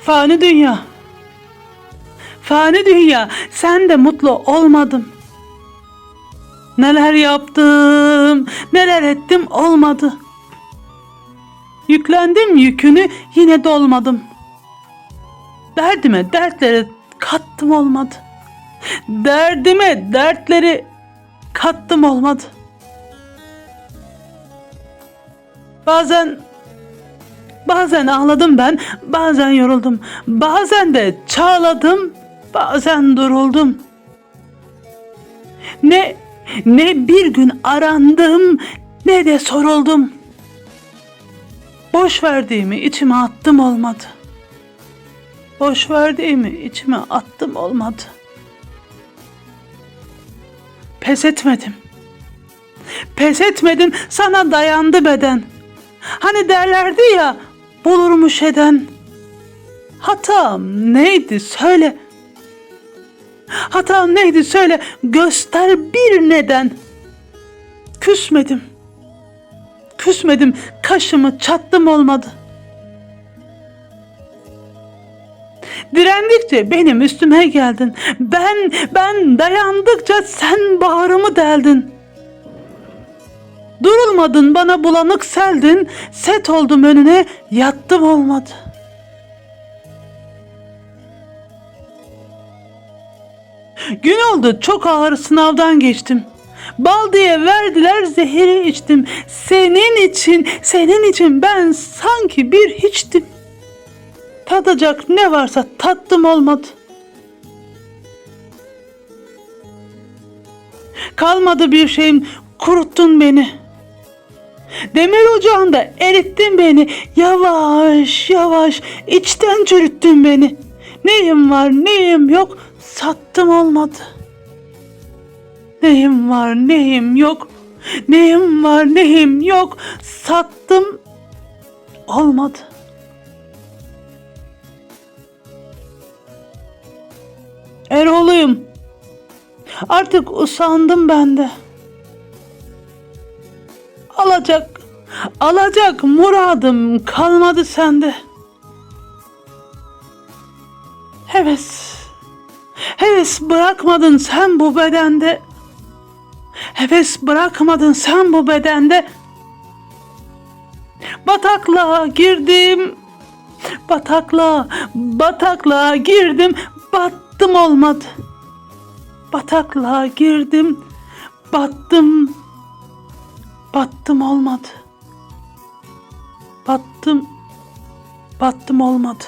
Fani dünya. Fani dünya. Sen de mutlu olmadım. Neler yaptım, neler ettim olmadı. Yüklendim yükünü yine dolmadım. Derdime dertleri kattım olmadı. Derdime dertleri kattım olmadı. Bazen bazen ağladım ben, bazen yoruldum. Bazen de çağladım, bazen duruldum. Ne ne bir gün arandım, ne de soruldum. Boş verdiğimi içime attım olmadı. Boş verdiğimi içime attım olmadı. Pes etmedim. Pes etmedim sana dayandı beden. Hani derlerdi ya bulurmuş eden. Hatam neydi söyle. Hatam neydi söyle göster bir neden. Küsmedim. Küsmedim kaşımı çattım olmadı. Direndikçe benim üstüme geldin. Ben, ben dayandıkça sen bağrımı deldin. Durulmadın bana bulanık seldin. Set oldum önüne yattım olmadı. Gün oldu çok ağır sınavdan geçtim. Bal diye verdiler zehiri içtim. Senin için, senin için ben sanki bir hiçtim. Tadacak ne varsa tattım olmadı. Kalmadı bir şeyim, kuruttun beni. Demir ocağında erittin beni. Yavaş yavaş içten çürüttün beni. Neyim var neyim yok sattım olmadı. Neyim var neyim yok. Neyim var neyim yok sattım olmadı. Erol'uyum. Artık usandım ben de. Alacak, alacak muradım kalmadı sende. Heves, heves bırakmadın sen bu bedende. Heves bırakmadın sen bu bedende. Bataklığa girdim, bataklığa, bataklığa girdim, battım olmadı. Bataklığa girdim, battım, battım olmadı. Battım, battım olmadı.